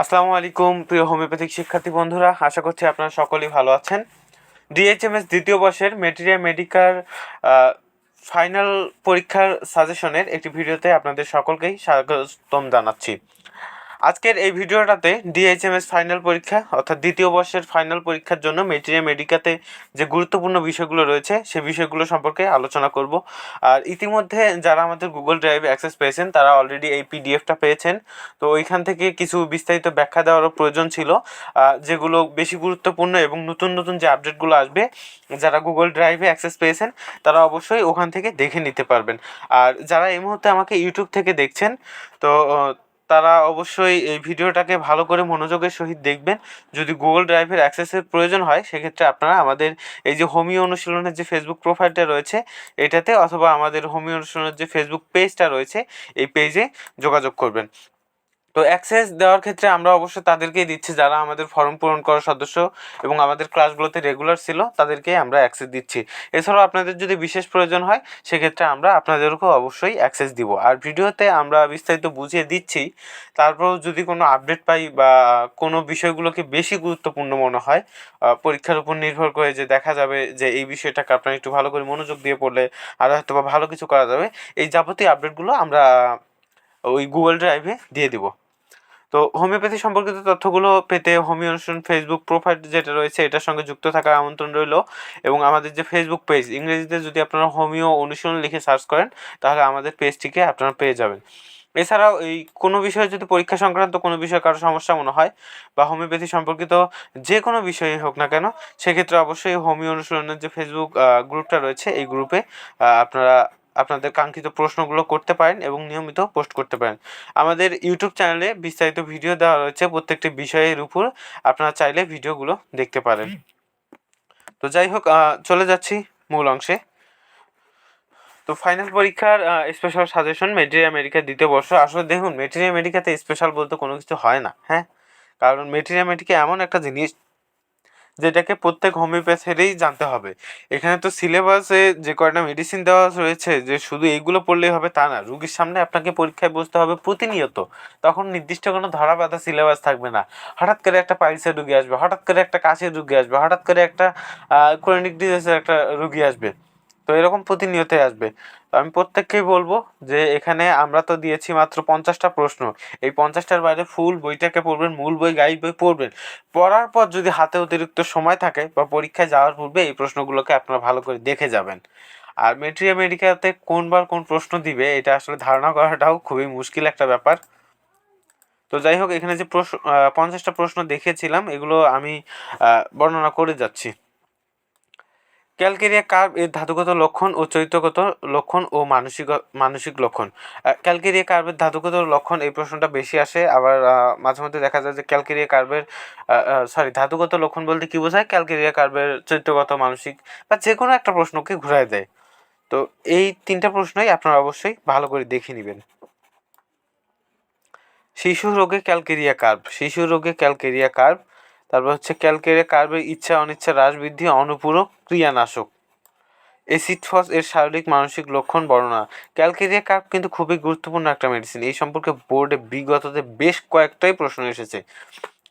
আসসালামু আলাইকুম, প্রিয় হোমিওপ্যাথিক শিক্ষার্থী বন্ধুরা। আশা করছি আপনারা সকলেই ভালো আছেন। ডিএইচএমএস দ্বিতীয় বর্ষের মেটেরিয়া মেডিকার ফাইনাল পরীক্ষার সাজেশনের একটি ভিডিওতে আপনাদের সকলকেই স্বাগতম জানাচ্ছি। আজকের এই ভিডিওটাতে ডিএইচএমএস ফাইনাল পরীক্ষা, অর্থাৎ দ্বিতীয় বর্ষের ফাইনাল পরীক্ষার জন্য মেটেরিয়া মেডিকাতে যে গুরুত্বপূর্ণ বিষয়গুলো রয়েছে, সে বিষয়গুলো সম্পর্কে আলোচনা করব। আর ইতিমধ্যে যারা আমাদের গুগল ড্রাইভে অ্যাক্সেস পেয়েছেন, তারা অলরেডি এই পিডিএফটা পেয়েছেন। তো ওইখান থেকে কিছু বিস্তারিত ব্যাখ্যা দেওয়ারও প্রয়োজন ছিল। যেগুলো বেশি গুরুত্বপূর্ণ এবং নতুন নতুন যে আপডেটগুলো আসবে, যারা গুগল ড্রাইভে অ্যাক্সেস পেয়েছেন, তারা অবশ্যই ওখান থেকে দেখে নিতে পারবেন। আর যারা এই মুহূর্তে আমাকে ইউটিউব থেকে দেখছেন, তো তারা অবশ্যই এই ভিডিওটাকে ভালো করে মনোযোগের সহিত দেখবেন। যদি গুগল ড্রাইভের অ্যাক্সেসের প্রয়োজন হয়, সেক্ষেত্রে আপনারা আমাদের এই যে হোমিও অনুশীলনের যে ফেসবুক প্রোফাইলটা রয়েছে, এটাতে অথবা আমাদের হোমিও অনুশীলনের যে ফেসবুক পেজটা রয়েছে, এই পেজে যোগাযোগ করবেন। তো অ্যাক্সেস দেওয়ার ক্ষেত্রে আমরা অবশ্যই তাদেরকেই দিচ্ছি যারা আমাদের ফর্ম পূরণ করার সদস্য এবং আমাদের ক্লাসগুলোতে রেগুলার ছিল, তাদেরকেই আমরা অ্যাক্সেস দিচ্ছি। এছাড়াও আপনাদের যদি বিশেষ প্রয়োজন হয়, সেক্ষেত্রে আমরা আপনাদেরকেও অবশ্যই অ্যাক্সেস দিব। আর ভিডিওতে আমরা বিস্তারিত বুঝিয়ে দিচ্ছি, তারপরেও যদি কোনো আপডেট পাই বা কোনো বিষয়গুলোকে বেশি গুরুত্বপূর্ণ মনে হয় পরীক্ষার উপর নির্ভর করে যে দেখা যাবে যে এই বিষয়টাকে আপনারা একটু ভালো করে মনোযোগ দিয়ে পড়লে আর হয়তো বা ভালো কিছু করা যাবে, এই যাবতীয় আপডেটগুলো আমরা ওই গুগল ড্রাইভে দিয়ে দিব। তো হোমিওপ্যাথি সম্পর্কিত তথ্যগুলো পেতে হোমিও অনুশীলন ফেসবুক প্রোফাইল যেটা রয়েছে, এটার সঙ্গে যুক্ত থাকার আমন্ত্রণ রইল। এবং আমাদের যে ফেসবুক পেজ ইংরেজিতে যদি আপনারা হোমিও অনুশীলন লিখে সার্চ করেন, তাহলে আমাদের পেজটিকে আপনারা পেয়ে যাবেন। এছাড়াও এই কোনো বিষয়ে যদি পরীক্ষা সংক্রান্ত কোনো বিষয়ে কারও সমস্যা মনে হয় বা হোমিওপ্যাথি সম্পর্কিত যে কোনো বিষয়ে হোক না কেন, সেক্ষেত্রে অবশ্যই হোমিও অনুশীলনের যে ফেসবুক গ্রুপটা রয়েছে, এই গ্রুপে আপনারা আপনাদের কাঙ্ক্ষিত প্রশ্নগুলো করতে পারেন এবং নিয়মিত পোস্ট করতে পারেন। আমাদের ইউটিউব চ্যানেলে বিস্তারিত ভিডিও দেওয়া রয়েছে প্রত্যেকটি বিষয়ের উপর। আপনারা চাইলে ভিডিওগুলো দেখতে পারেন। তো যাই হোক চলে যাচ্ছি মূল অংশে। তো ফাইনাল পরীক্ষার স্পেশাল সাজেশন মেটেরিয়া আমেরিকার দ্বিতীয় বর্ষ। আসলে দেখুন মেটেরিয়া আমেরিকাতে স্পেশাল বলতে কোনো কিছু হয় না হ্যাঁ? কারণ মেটেরিয়া আমেরিকা এমন একটা জিনিস যেটাকে প্রত্যেক হোমিওপ্যাথেরই জানতে হবে। এখানে তো সিলেবাসে যে কয়টা মেডিসিন দেওয়া রয়েছে, যে শুধু এইগুলো পড়লেই হবে তা না, রুগীর সামনে আপনাকে পরীক্ষায় বসতে হবে প্রতিনিয়ত। তখন নির্দিষ্ট কোনো ধরা বাঁধা সিলেবাস থাকবে না। হঠাৎ করে একটা পাইলসের রুগী আসবে, হঠাৎ করে একটা কাশির রুগী আসবে, হঠাৎ করে একটা ক্রনিক ডিজিজের একটা রুগী আসবে। তো এরকম প্রতিনিয়তই আসবে। তো আমি প্রত্যেককেই বলব যে এখানে আমরা তো দিয়েছি মাত্র পঞ্চাশটা প্রশ্ন। এই পঞ্চাশটার বাইরে ফুল বইটাকে পড়বেন, মূল বই গাইড বই পড়বেন। পড়ার পর যদি হাতে অতিরিক্ত সময় থাকে বা পরীক্ষায় যাওয়ার পূর্বে এই প্রশ্নগুলোকে আপনারা ভালো করে দেখে যাবেন। আর মেট্রিয়া মেডিকাতে কোনবার কোন প্রশ্ন দিবে, এটা আসলে ধারণা করাটাও খুবই মুশকিল একটা ব্যাপার। তো যাই হোক, এখানে যে প্রশ্ন পঞ্চাশটা প্রশ্ন দেখেছিলাম এগুলো আমি বর্ণনা করে যাচ্ছি। ক্যালকেরিয়া কার্ভ এর ধাতুগত লক্ষণ ও চরিত্রগত লক্ষণ ও মানসিক মানসিক লক্ষণ? ক্যালকেরিয়া কার্ভের ধাতুগত লক্ষণ? এই প্রশ্নটা বেশি আসে, আবার মাঝে মধ্যে দেখা যায় যে ক্যালকেরিয়া কার্ভের সরি ধাতুগত লক্ষণ বলতে কি বোঝায়? ক্যালকেরিয়া কার্ভের চরিত্রগত, মানসিক বা যে কোনো একটা প্রশ্নকে ঘুরায় দেয়। তো এই তিনটা প্রশ্নই আপনারা অবশ্যই ভালো করে দেখে নেবেন। শিশু রোগে ক্যালকেরিয়া কার্ভ। শিশু রোগে ক্যালকেরিয়া কার্ভ তারপর হচ্ছে ক্যালকেরিয়া কার্ভের ইচ্ছা অনিচ্ছা হ্রাস বৃদ্ধি অনুপূরক ক্রিয়ানাশক। এসিড ফস এর শারীরিক মানসিক লক্ষণ বর্ণনা। ক্যালকেরিয়া কার্ভ কিন্তু খুবই গুরুত্বপূর্ণ একটা মেডিসিন এই সম্পর্কে বোর্ডে বিগততে বেশ কয়েকটাই প্রশ্ন এসেছে।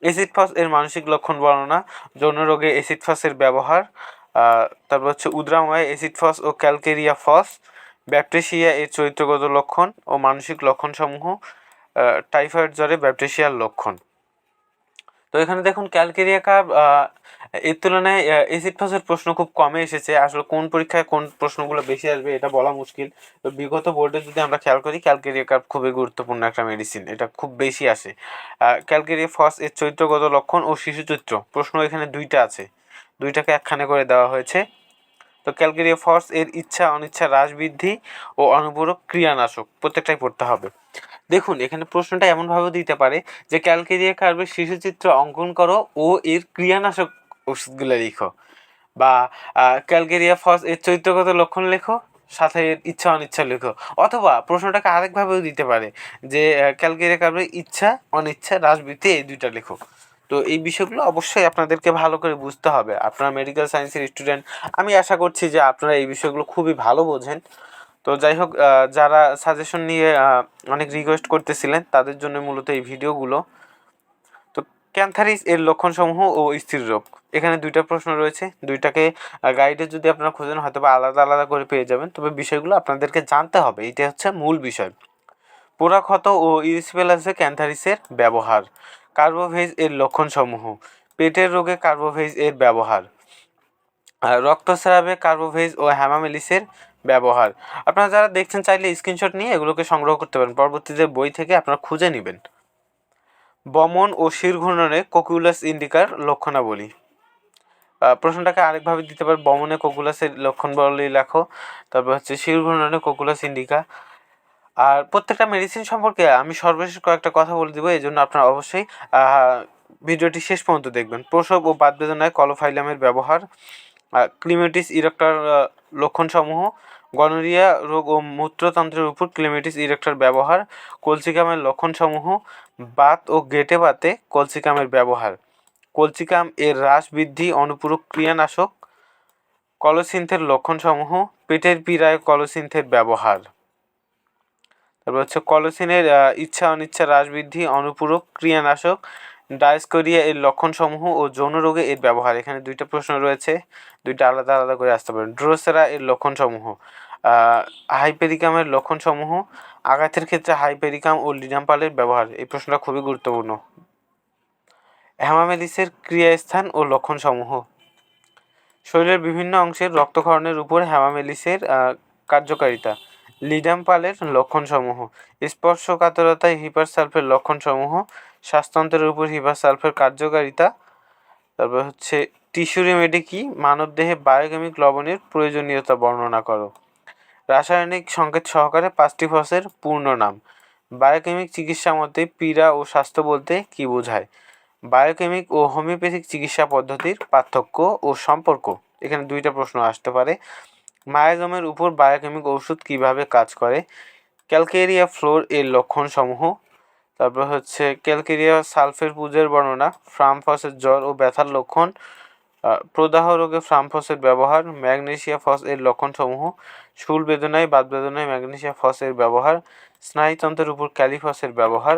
এসিড ফস এর মানসিক লক্ষণ বর্ণনা, যৌন রোগে এসিড ফসের ব্যবহার তারপর হচ্ছে উদ্রাময় এসিড ফস ও ক্যালকেরিয়া ফস ব্যাপটেসিয়া এর চরিত্রগত লক্ষণ ও মানসিক লক্ষণসমূহ টাইফয়েড জ্বরে ব্যাপটেসিয়ার লক্ষণ। তো এখানে দেখুন ক্যালকেরিয়া কাপ এর তুলনায় এসিড ফসের প্রশ্ন খুব কমে এসেছে। আসলে কোন পরীক্ষায় কোন প্রশ্নগুলো বেশি আসবে এটা বলা মুশকিল। তো বিগত বোর্ডে যদি আমরা খেয়াল করি, ক্যালকেরিয়া কাপ খুবই গুরুত্বপূর্ণ একটা মেডিসিন এটা খুব বেশি আসে। ক্যালকেরিয়া ফস এর চরিত্রগত লক্ষণ ও শিশু চরিত্র, প্রশ্ন এখানে দুইটা আছে। দুইটাকে একখানে করে দেওয়া হয়েছে। তো ক্যালকেরিয়া ফস এর ইচ্ছা অনিচ্ছা হ্রাস বৃদ্ধি ও অনুপূরক ক্রিয়ানাশক, প্রত্যেকটাই পড়তে হবে। দেখুন, এখানে প্রশ্নটা এমনভাবে দিতে পারে যে ক্যালকেরিয়া কার্ভের শিশুচিত্র অঙ্কন করো ও এর ক্রিয়ানাশক ওষুধগুলো লিখো বা ক্যালকেরিয়া ফস এর চরিত্রগত লক্ষণ লেখো, সাথে ইচ্ছা অনিচ্ছা লেখো। অথবা প্রশ্নটাকে আরেকভাবেও দিতে পারে যে ক্যালকেরিয়া কার্ভের ইচ্ছা, অনিচ্ছা, হ্রাসবৃত্তি এই দুইটা লেখো। তো এই বিষয়গুলো অবশ্যই আপনাদেরকে ভালো করে বুঝতে হবে। আপনারা মেডিকেল সায়েন্সের স্টুডেন্ট আমি আশা করছি যে আপনারা এই বিষয়গুলো খুবই ভালো বোঝেন। তো যাই হোক যারা সাজেশন নিয়ে অনেক রিকোয়েস্ট করতেছিলেন, তাদের জন্য মূলত এই ভিডিওগুলো। তো ক্যান্থারিস এর লক্ষণসমূহ ও স্থির রোগ। এখানে দুইটা প্রশ্ন রয়েছে। দুইটাকে গাইডে যদি আপনারা খোঁজেন হয়তো বা আলাদা আলাদা করে পেয়ে যাবেন। তবে বিষয়গুলো আপনাদেরকে জানতে হবে। এটা হচ্ছে মূল বিষয়। পোড়া ক্ষত ও ইরিসিপেলাসে ক্যান্থারিসের ব্যবহার। কার্বোভেজ এর লক্ষণসমূহ। পেটের রোগে কার্বোভেজ এর ব্যবহার। রক্তস্রাবে কার্বোভেজ ও হ্যামামেলিসের ব্যবহার। আপনারা যারা দেখছেন, চাইলে স্ক্রিনশট নিয়ে এগুলোকে সংগ্রহ করতে পারেন। পরবর্তীতে বই থেকে আপনারা খুঁজে নেবেন। বমন ও শির ঘূর্ণনে কোকুলাস ইন্ডিকার লক্ষণাবলী। প্রশ্নটাকে আরেকভাবে দিতে পারে বমনে কোকুলাসের লক্ষণাবলী লেখো। তারপর হচ্ছে শির ঘূর্ণনে কোকুলাস ইন্ডিকা। আর প্রত্যেকটা মেডিসিন সম্পর্কে আমি সর্বশেষ কয়েকটা কথা বলে দেবো। এই জন্য আপনারা অবশ্যই ভিডিওটি শেষ পর্যন্ত দেখবেন। প্রসব ও বাত বেদনায় কলোফাইলামের ব্যবহার। ক্লিমেটিস ইরেক্টর লক্ষণসমূহ, গনোরিয়া রোগ ও মূত্রতন্ত্রের উপর ক্লিমেটিস ইরেক্টর ব্যবহার, কলসিকামের লক্ষণসমূহ, বাত ও গেটে বাতে কলসিকামের ব্যবহার। কলসিকাম এর হ্রাস বৃদ্ধি, অনুপূরক ক্রিয়ানাশক, কলসিন্থের লক্ষণসমূহ, পেটের পীড়ায় কলসিন্থের ব্যবহার। তারপর হচ্ছে কলসিনের ইচ্ছা অনিচ্ছা হ্রাস বৃদ্ধি, অনুপূরক ক্রিয়ানাশক ডায়াসকোরিয়া এর লক্ষণসমূহ ও যৌন রোগে এর ব্যবহার। এখানে দুইটা প্রশ্ন রয়েছে, দুইটা আলাদা আলাদা করে আসতে পারেন ড্রোসেরা এর লক্ষণসমূহ হাইপেরিকামের লক্ষণসমূহ, আঘাতের ক্ষেত্রে হাইপেরিকাম ও লিডাম্পালের ব্যবহার। এই প্রশ্নটা খুবই গুরুত্বপূর্ণ। হ্যামামেলিসের ক্রিয়াস্থান ও লক্ষণসমূহ। শরীরের বিভিন্ন অংশের রক্তক্ষরণের উপর হ্যামামেলিসের কার্যকারিতা। লিডাম্পালের লক্ষণসমূহ, স্পর্শকাতরতায় হিপারসালফের লক্ষণসমূহ শ্বাসতন্ত্রের উপর হিপারসালফের কার্যকারিতা, তারপর হচ্ছে টিস্যু রেমেডি কি? মানবদেহে বায়োকেমিক লবণের প্রয়োজনীয়তা বর্ণনা করো। রাসায়নিক সংকেত সহকারে পাঁচটি ফসের পূর্ণ নাম। বায়োকেমিক চিকিৎসা মতে পীড়া ও স্বাস্থ্য বলতে কী বোঝায়? বায়োকেমিক ও হোমিওপ্যাথিক চিকিৎসা পদ্ধতির পার্থক্য ও সম্পর্ক। এখানে দুইটা প্রশ্ন আসতে পারে। মায়াজমের উপর বায়োকেমিক ওষুধ কীভাবে কাজ করে? ক্যালকেরিয়া ফ্লোর এর লক্ষণসমূহ তারপর হচ্ছে ক্যালকেরিয়া সালফের পুজোর বর্ণনা, ফ্রামফসের জ্বর ও ব্যথার লক্ষণ প্রদাহ রোগে ফ্রামফসের ব্যবহার, ম্যাগনেশিয়া ফস এর লক্ষণসমূহ, শুল বেদনায়, বাত বেদনায় ম্যাগনেশিয়া ফস এর ব্যবহার, স্নায়ুতন্ত্রের উপর ক্যালিফসের ব্যবহার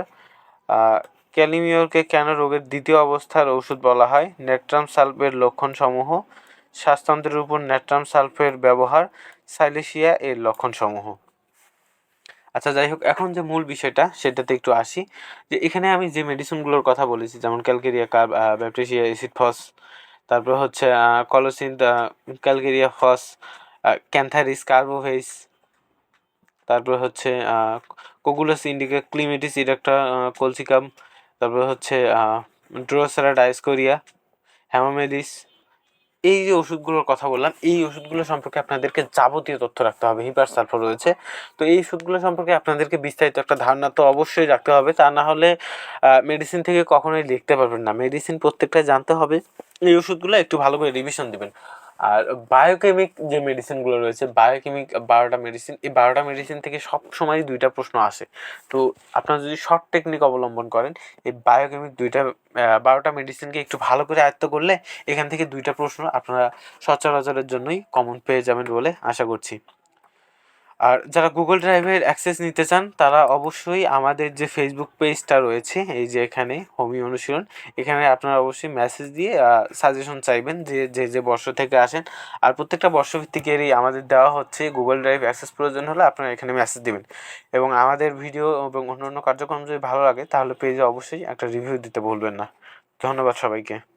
ক্যালিমিওরকে কেন রোগের দ্বিতীয় অবস্থার ওষুধ বলা হয়? নেট্রাম সালফের লক্ষণসমূহ, শ্বাসতন্ত্রের উপর নেট্রাম সালফের ব্যবহার, সাইলেশিয়া এর লক্ষণসমূহ। আচ্ছা যাই হোক, এখন যে মূল বিষয়টা, সেটাতে একটু আসি। যে এখানে আমি যে মেডিসিনগুলোর কথা বলেছি, যেমন Calcarea carb Baptisia acid phos তারপর হচ্ছে কলোসিন ক্যালকেরিয়া ফস ক্যান্থারিস কার্বোভেস তারপর হচ্ছে কোগুলাস ইন্ডিকা ক্লিমেটিস ইরেক্টা কলসিকাম তারপর হচ্ছে ড্রোসারা ডাইসকোরিয়া হ্যামোমেডিস এই যে ওষুধগুলোর কথা বললাম, এই ওষুধগুলো সম্পর্কে আপনাদেরকে যাবতীয় তথ্য রাখতে হবে। হিপার সালফার রয়েছে। তো এই ওষুধগুলো সম্পর্কে আপনাদেরকে বিস্তারিত একটা ধারণা তো অবশ্যই রাখতে হবে। তা না হলে মেডিসিন থেকে কখনোই লিখতে পারবেন না। মেডিসিন প্রত্যেকটা জানতে হবে। এই ওষুধগুলো একটু ভালো করে রিভিশন দিবেন। আর বায়োকেমিক যে মেডিসিনগুলো রয়েছে বায়োকেমিক বারোটা মেডিসিন এই বারোটা মেডিসিন থেকে সব সময় দুইটা প্রশ্ন আসে। তো আপনারা যদি শর্ট টেকনিক অবলম্বন করেন, এই বায়োকেমিক দুইটা বারোটা মেডিসিনকে একটু ভালো করে আয়ত্ত করলে এখান থেকে দুইটা প্রশ্ন আপনারা সচরাচরের জন্যই কমন পেয়ে যাবেন বলে আশা করছি। আর যারা গুগল ড্রাইভের অ্যাক্সেস নিতে চান, তারা অবশ্যই আমাদের যে ফেসবুক পেজটা রয়েছে, এই যে এখানে হোমি অনুশীলন, এখানে আপনারা অবশ্যই মেসেজ দিয়ে সাজেশন চাইবেন যে যে যে বর্ষ থেকে আসেন। আর প্রত্যেকটা বর্ষভিত্তিকেরই আমাদের দেওয়া হচ্ছে গুগল ড্রাইভ অ্যাক্সেস প্রয়োজন হলে আপনারা এখানে মেসেজ দেবেন। এবং আমাদের ভিডিও এবং অন্য অন্য কার্যক্রম যদি ভালো লাগে, তাহলে পেজে অবশ্যই একটা রিভিউ দিতে ভুলবেন না। ধন্যবাদ সবাইকে।